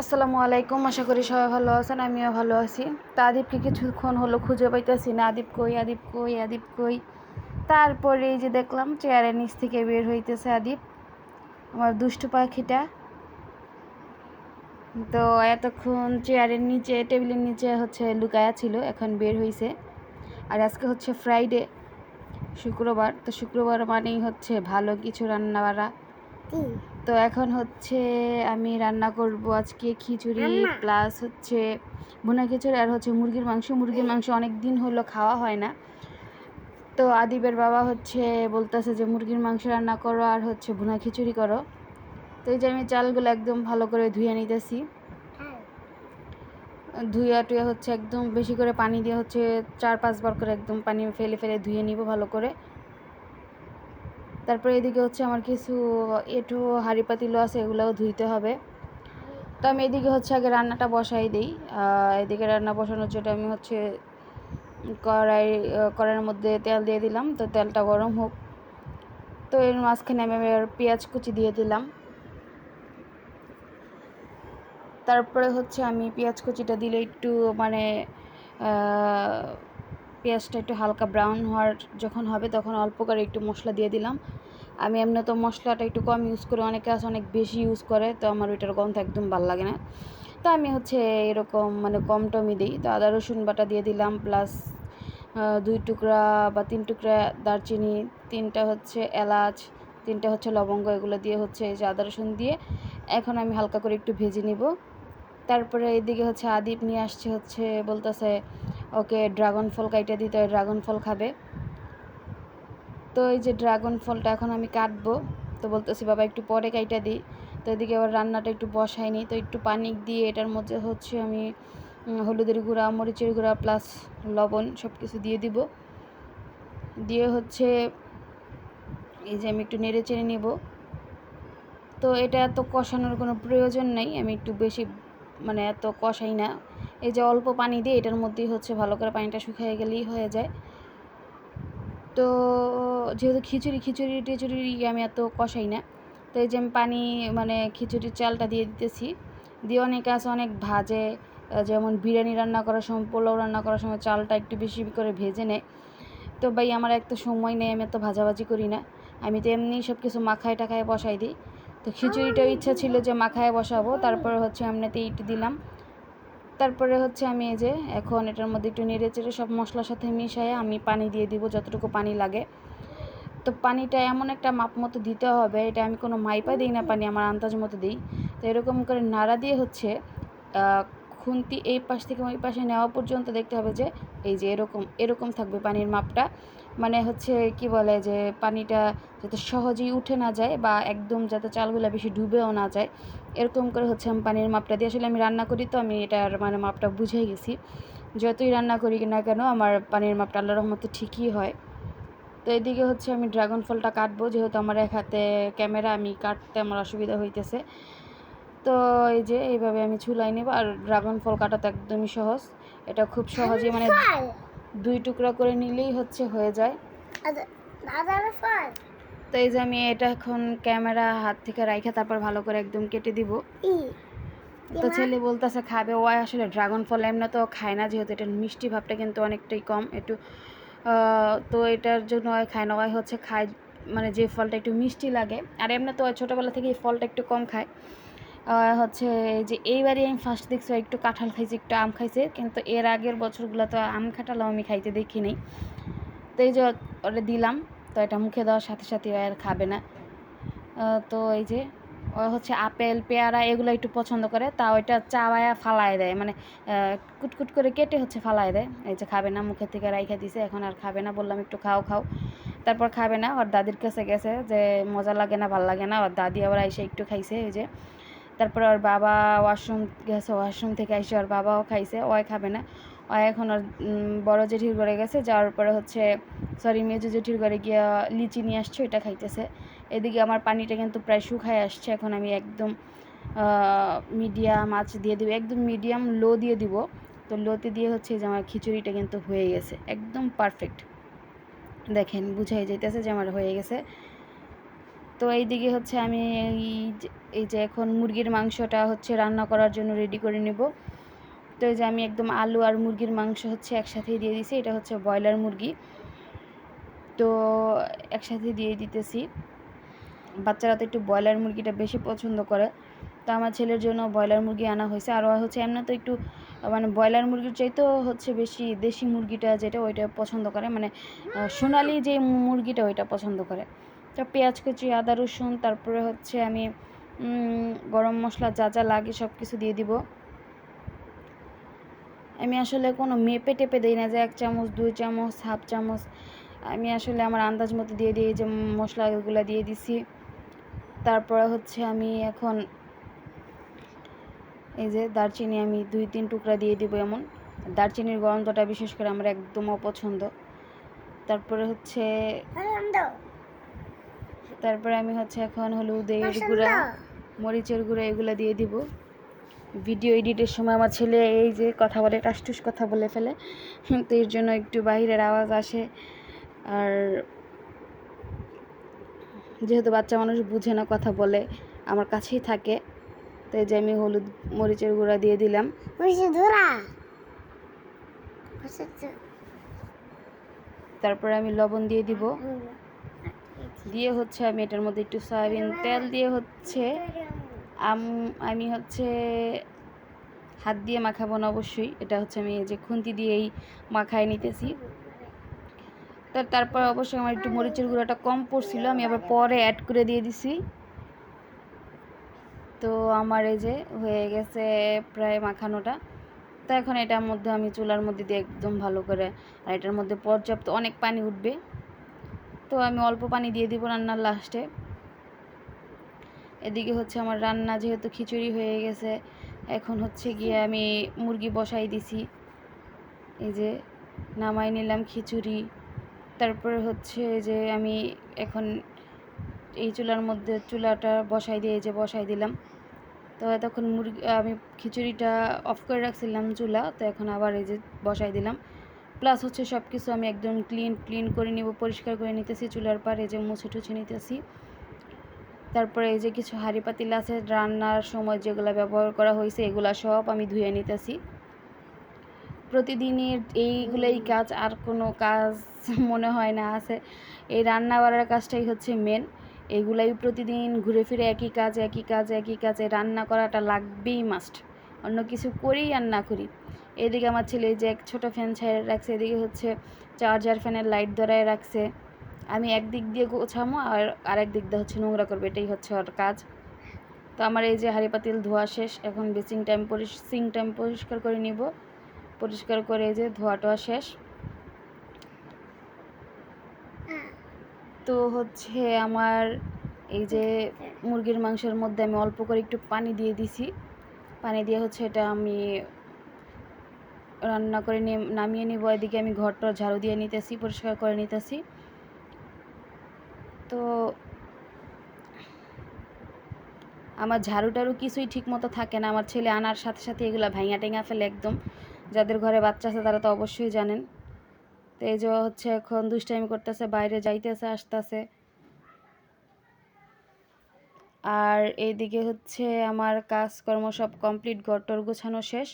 আসসালামু আলাইকুম, আশা করি সবাই ভালো আছেন, আমিও ভালো আছি। তা আদিবকে কিছুক্ষণ হলো খুঁজে পাইতেছি না, আদিব কই আদিব কই আদিব কই? তারপরে এই যে দেখলাম চেয়ারের নিচ থেকে বের হইতেছে আদিব, আমার দুষ্টু পাখিটা। তো এতক্ষণ চেয়ারের নিচে, টেবিলের নিচে হচ্ছে লুকায়া ছিল, এখন বের হয়েছে আর আজকে হচ্ছে ফ্রাইডে শুক্রবার। তো শুক্রবার মানেই হচ্ছে ভালো কিছু রান্না বাড়া তো এখন হচ্ছে আমি রান্না করব আজকে খিচুড়ি প্লাস হচ্ছে ভুনা খিচুড়ি আর হচ্ছে মুরগির মাংস। মুরগির মাংস অনেক দিন হলো খাওয়া হয় না। তো আদিবের বাবা হচ্ছে বলতেছে যে মুরগির মাংস রান্না করো আর হচ্ছে ভুনা খিচুড়ি করো। তো এই যে আমি চালগুলো একদম ভালো করে ধুয়ে নিতেছি। ধুইয়া টুয়ে হচ্ছে একদম বেশি করে পানি দিয়ে হচ্ছে চার পাঁচবার করে একদম পানি ফেলে ফেলে ধুয়ে নিব ভালো করে। তারপরে এদিকে হচ্ছে আমার কিছু এঁটো হাঁড়ি পাতিলও আছে এগুলোও ধুইতে হবে। তো আমি এদিকে হচ্ছে আগে রান্নাটা বসাই দিই। এদিকে রান্না বসানোর জন্য আমি হচ্ছে কড়াই কড়াইয়ের মধ্যে তেল দিয়ে দিলাম। তো তেলটা গরম হোক। তো এর মাঝখানে আমি আর পেঁয়াজ কুচি দিয়ে দিলাম। তারপরে হচ্ছে আমি পেঁয়াজ কুচিটা দিলে একটু মানে পেঁয়াজটা একটু হালকা ব্রাউন হওয়ার যখন হবে তখন অল্প করে একটু মশলা দিয়ে দিলাম। আমি এমনি তো মশলাটা একটু কম ইউজ করি, অনেকে আছে অনেক বেশি ইউজ করে, তো আমার ওইটার গন্ধ একদম ভালো লাগে না। তো আমি হচ্ছে এরকম মানে কম টমি দিই, তো আদা, রসুন বাটা দিয়ে দিলাম প্লাস দুই টুকরা বা তিন টুকরা দারচিনি, তিনটা হচ্ছে এলাচ, তিনটা হচ্ছে লবঙ্গ, এগুলো দিয়ে হচ্ছে এই যে আদা, রসুন দিয়ে এখন আমি হালকা করে একটু ভেজে নিব। তারপরে এদিকে হচ্ছে আদিপ নিয়ে আসছে হচ্ছে বলতেছে ওকে ড্রাগন ফল কাইটে দিতে হয়, ড্রাগন ফল খাবে। তো এই যে ড্রাগন ফলটা এখন আমি কাটবো, তো বলতেছি, বাবা, একটু পরে কাইটা দিই। তো এদিকে আবার রান্নাটা একটু বসাইনি, তো একটু পানি দিয়ে এটার মধ্যে হচ্ছে আমি হলুদের গুঁড়া, মরিচের গুঁড়া প্লাস লবণ সব কিছু দিয়ে দিব। দিয়ে হচ্ছে এই যে আমি একটু নেড়ে চেড়ে নেব। তো এটা এত কষানোর কোনো প্রয়োজন নেই, আমি একটু বেশি মানে এত কষাই না। এই যে অল্প পানি দিয়ে এটার মধ্যেই হচ্ছে ভালো করে পানিটা শুকিয়ে গেলেই হয়ে যায়। তো যেহেতু খিচুড়ি খিচুড়ি, টিচুড়ি আমি এত কষাই না, তো এই যে আমি পানি মানে খিচুড়ির চালটা দিয়ে দিতেছি। দিয়ে অনেকে আছে, অনেক ভাজে, যেমন বিরিয়ানি রান্না করার সময়, পোলাও রান্না করার সময় চালটা একটু বেশি করে ভেজে নেয়। তো ভাই আমার এক তো সময় নেই, আমি এত ভাজাভাজি করি না। আমি তো এমনি সব কিছু মাখায় টাখায় বসাই দিই। তো খিচুড়িটাও ইচ্ছা ছিল যে মাখায় বসাবো, তারপরে হচ্ছে এমনিতে ইট দিলাম। তারপরে হচ্ছে আমি এই যে এখন এটার মধ্যে একটু নেড়ে চেড়ে সব মশলার সাথে মিশিয়ে আমি পানি দিয়ে দিব, যতটুকু পানি লাগে। তো পানিটা এমন একটা মাপ মতো দিতে হবে, এটা আমি কোনো মাইপা দিই না পানি, আমার আন্দাজ মতো দিই। তো এরকম করে নাড়া দিয়ে হচ্ছে খুন্তি এই পাশ থেকে ওই পাশে নেওয়া পর্যন্ত দেখতে হবে যে এই যে এরকম এরকম থাকবে পানির মাপটা। মানে হচ্ছে কি বলে যে পানিটা যাতে সহজেই উঠে না যায় বা একদম যাতে চালগুলো বেশি ডুবেও না যায়, এরকম করে হচ্ছে আমি পানির মাপটা দিয়ে, আসলে আমি রান্না করি তো আমি এটার মানে মাপটা বুঝে গেছি। যতই রান্না করি না কেন আমার পানির মাপটা আল্লাহ রহমতে ঠিকই হয়। তো এদিকে হচ্ছে আমি ড্রাগন ফলটা কাটবো, যেহেতু আমার এক হাতে ক্যামেরা, আমি কাটতে আমার অসুবিধা হইতেছে। তো এই যে এইভাবে আমি ছুলাই নেব। আর ড্রাগন ফল কাটা তো একদমই সহজ। এটা খুব সহজে মানে দুই টুকরা করে নিলেই হচ্ছে হয়ে যায়। তো এই যে আমি এটা এখন ক্যামেরা হাত থেকে রাইখে তারপর ভালো করে একদম কেটে দিব। তো ছেলে বলতেছে খাবে? ও আসলে ড্রাগন ফল এমনি তো খায় না যেহেতু এটা মিষ্টি ভাবটা কিন্তু অনেকটাই কম। একটু তো এটার জন্য খায় না। ওই হচ্ছে খায় মানে যে ফলটা একটু মিষ্টি লাগে। আর এমনি তো ছোটোবেলা থেকে এই ফলটা একটু কম খায়। হচ্ছে যে এইবারই আমি ফার্স্ট দেখছি একটু কাঁঠাল খাইছি, একটু আম খাইছে। কিন্তু এর আগের বছরগুলো তো আম কাঁঠালও আমি খাইতে দেখি নেই। তো এই যে ওটা দিলাম, তো এটা মুখে দেওয়ার সাথে সাথে আর খাবে না। তো এই যে ও হচ্ছে আপেল, পেয়ারা এগুলো একটু পছন্দ করে, তা ওইটা চাওয়ায়া ফালায় দেয়। মানে কুটকুট করে কেটে হচ্ছে ফালায় দেয়। এই যে খাবে না, মুখের থেকে রাইখা দিছে, এখন আর খাবে না, বললাম একটু খাও খাও। তারপর খাবে না, ওর দাদির কাছে গেছে যে মজা লাগে না, ভালো লাগে না, ওর দাদি আবার এসে একটু খাইছে, এই যে। তারপরে ওর বাবা ওয়াশরুম গেছে ওয়াশরুম থেকে এসে ওর বাবাও খাইছে ওই খাবে না। ও এখন ওর বড় জেঠির ঘরে গেছে, যাওয়ার পরে হচ্ছে সরি মেজু জেঠির ঘরে গিয়ে লিচি নিয়ে আসছে, ওইটা খাইতেছে। এদিকে আমার পানিটা কিন্তু প্রায় শুকায় আসছে, এখন আমি একদম মিডিয়াম আঁচ দিয়ে দিব, একদম মিডিয়াম লো দিয়ে দিব। তো লোতে দিয়ে হচ্ছে যে আমার খিচুড়িটা কিন্তু হয়ে গেছে, একদম পারফেক্ট দেখেন, বুঝাই যাইতেছে যে আমার হয়ে গেছে। তো এইদিকে হচ্ছে আমি এই যে এখন মুরগির মাংসটা হচ্ছে রান্না করার জন্য রেডি করে নেব। তো এই যে আমি একদম আলু আর মুরগির মাংস হচ্ছে একসাথেই দিয়ে দিছি, এটা হচ্ছে ব্রয়লার মুরগি। তো একসাথে দিয়ে দিতেছি। বাচ্চারা তো একটু ব্রয়লার মুরগিটা বেশি পছন্দ করে। তো আমার ছেলের জন্য ব্রয়লার মুরগি আনা হয়েছে। আর হচ্ছে এমনি তো একটু মানে ব্রয়লার মুরগির চাইতেও হচ্ছে বেশি দেশি মুরগিটা যেটা ওইটা পছন্দ করে। মানে সোনালি যে মুরগিটা ওইটা পছন্দ করে। তো পেঁয়াজ, কুচি, আদা, রসুন, তারপরে হচ্ছে আমি গরম মশলা যা যা লাগে সব কিছু দিয়ে দিব। আমি আসলে কোনো মেপে টেপে দিই না যে এক চামচ, দুই চামচ, হাফ চামচ। আমি আসলে আমার আন্দাজ মতো দিয়ে দিই যে মশলাগুলো দিয়ে দিছি। তারপরে হচ্ছে আমি এখন এই যে দারচিনি আমি দুই, তিন টুকরা দিয়ে দিব এমন। দারচিনির গন্ধটা বিশেষ করে আমার একদম অপছন্দ। তারপরে হচ্ছে তারপরে আমি হচ্ছে এখন হলুদের গুঁড়া মরিচের গুঁড়া এগুলো দিয়ে দিব। ভিডিও এডিটের সময় আমার ছেলে এই যে কথা বলে টাসটুস কথা বলে ফেলে। তো এর জন্য একটু বাইরের আওয়াজ আসে। আর যেহেতু বাচ্চা মানুষ বুঝে না কথা বলে আমার কাছেই থাকে। তো এই যে আমি হলুদ মরিচের গুঁড়া দিয়ে দিলাম। তারপরে আমি লবণ দিয়ে দিব। দিয়ে হচ্ছে আমি এটার মধ্যে একটু সয়াবিন তেল দিয়ে হচ্ছে আম- হচ্ছে হাত দিয়ে মাখাবো না অবশ্যই। এটা হচ্ছে আমি যে খুন্তি দিয়েই মাখায় নিতেছি। তো তারপর অবশ্যই আমার একটু মরিচের গুঁড়োটা কম পড়ছিল, আমি আবার পরে অ্যাড করে দিয়ে দিছি। তো আমার এই যে হয়ে গেছে প্রায় মাখানোটা। তো এখন এটার মধ্যে আমি চুলার মধ্যে দিয়ে একদম ভালো করে, আর এটার মধ্যে পর্যাপ্ত অনেক পানি উঠবে। তো আমি অল্প পানি দিয়ে দিব রান্নার লাস্টে। এদিকে হচ্ছে আমার রান্না যেহেতু খিচুড়ি হয়ে গেছে, এখন হচ্ছে গিয়ে আমি মুরগি বসাই দিছি। এই যে নামাই নিলাম খিচুড়ি, তারপরে হচ্ছে যে আমি এখন এই চুলার মধ্যে চুলাটা বসাই দিয়ে যে বসাই দিলাম। তো তখন মুরগি, আমি খিচুড়িটা অফ করে রাখছিলাম চুলা, তো এখন আবার এই যে বসাই দিলাম। প্লাস হচ্ছে সব কিছু আমি একদম ক্লিন ক্লিন করে নিব, পরিষ্কার করে নিতেছি, চুলার এই যে মুছে টুছে নিতেছি। তারপরে এই যে কিছু হাঁড়ি পাতিল আছে, রান্নার সময় যেগুলো ব্যবহার করা হয়েছে, এগুলা সব আমি ধুয়ে নিতেছি। প্রতিদিনের এইগুলাই কাজ আর কোনো কাজ মনে হয় না আছে। এই রান্না করার কাজটাই হচ্ছে মেন এগুলাই প্রতিদিন ঘুরে ফিরে একই কাজ একই কাজ, একই কাজে রান্না করাটা লাগবেই মাস্ট অন্য কিছু করি আর না করি। এদিকে আমার ছেলে এই যে এক ছোটো ফ্যান ছেড়ে রাখছে এদিকে হচ্ছে চার্জার ফ্যানের লাইট ধরায় রাখছে। আমি একদিক দিয়ে গোছামো আর আরেক দিক দিয়ে হচ্ছে নোংরা করব এটাই হচ্ছে ওর কাজ। তো আমার এই যে হাঁড়ি পাতিল ধোয়া শেষ এখন বেসিং টাইম পরিষ সিং টাইম পরিষ্কার করে নিব। পরিষ্কার করে এই যে ধোয়া টোয়া শেষ। তো হচ্ছে আমার এই যে মুরগির মাংসের মধ্যে আমি অল্প করে একটু পানি দিয়ে দিছি। পানি দিয়ে হচ্ছে এটা আমি রান্না করে নিয়ে, নামিয়ে নিব। এদিকে আমি ঘরটা ঝাড়ু দিয়ে নিতেছি, পরিষ্কার করে নিতেছি। তো আমার ঝাড়ু টাড়ু কিছুই ঠিক মতো থাকে না। আমার ছেলে আনার সাথে সাথে এগুলো ভাঙা টেঙা ফেলে একদম। যাদের ঘরে বাচ্চা আছে তারা তো অবশ্যই জানেন। তো এই যে হচ্ছে এখন দুষ্টাইমি করতেছে, বাইরে যাইতেছে, আসতেছে। আর এইদিকে হচ্ছে আমার কাজকর্ম সব কমপ্লিট, ঘরটর গোছানো শেষ।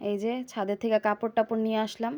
এই যে ছাদের থেকে কাপড় টাপড় নিয়ে আসলাম।